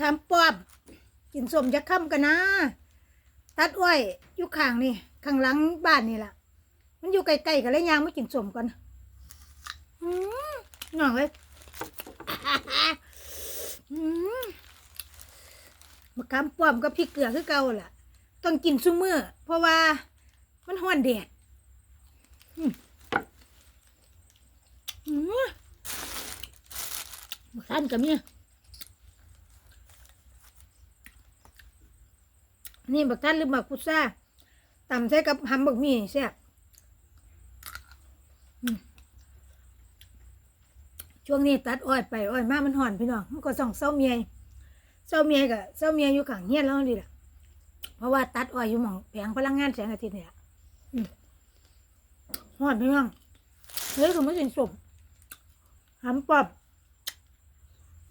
ขามป้อมกินสมจะค่ำกันนะ ตัดอ้อยอยู่ข้างนี่ข้างหลังบ้านนี่แหละมันอยู่ใกล้ๆกันเลยยางไม่กินสมก่อนอืมน่องเลยอืมมะขามป้อมกับพริกเกลือคือเก่าล่ะ ต้องกินซุมื้อเพราะว่ามันห้อนแดดอืมอืมมะขามกับเนี่ย นี่บักท่านหรือบักพุทราตำใส่กับหำบักหมี่แซ่ช่วงนี้ตัดอ้อยไปอ้อยมามันห่อนพี่น้องมันก็ส่องเศร้าเมียเศร้าเมียกับเศร้าเมียอยู่ข้างเฮียนแล้วนี่แหละเพราะว่าตัดอ้อยอยู่หม่องแผงพลังงานแสงอาทิตย์เนี่ยอืมหอดพี่น้องเฮ้ยก็ไม่สินสมหำปอบ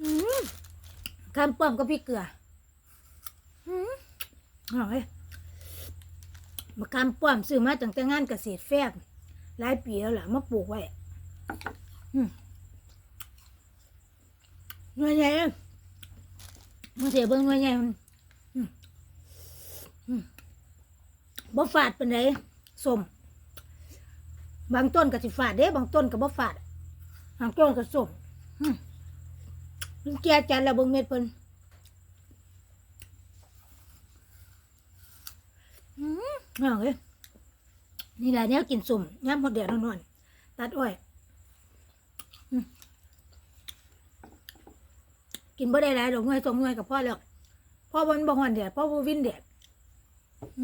อืมคำปอมก็พี่เกลือ เอาเฮ้ยมาคำปอมซื้อมาตั้งแต่งานเกษตรแฟบหลายปีแล้วล่ะมาปลูกไว้หน่วยใหญ่มันเสียเบิ้งหน่วยใหญ่มันบ่ฝาดเป็นไรสมบางต้นก็สิฝาดเด้บางต้นก็บ่ฝาดบางต้นก็สมมมันแก่จัดแล้วเบิ่งเม็ดเพิ่นอืม เอาเลยนี่แหละเนี้ยกินสุ่มยามหมดเดียวนอนๆตัดอ้อยกินบ่ได้หลายดอกเงยสองหน่วยกับพ่อแล้วพ่อบนบ่หอนเดียดพ่อบ่วินเดดอื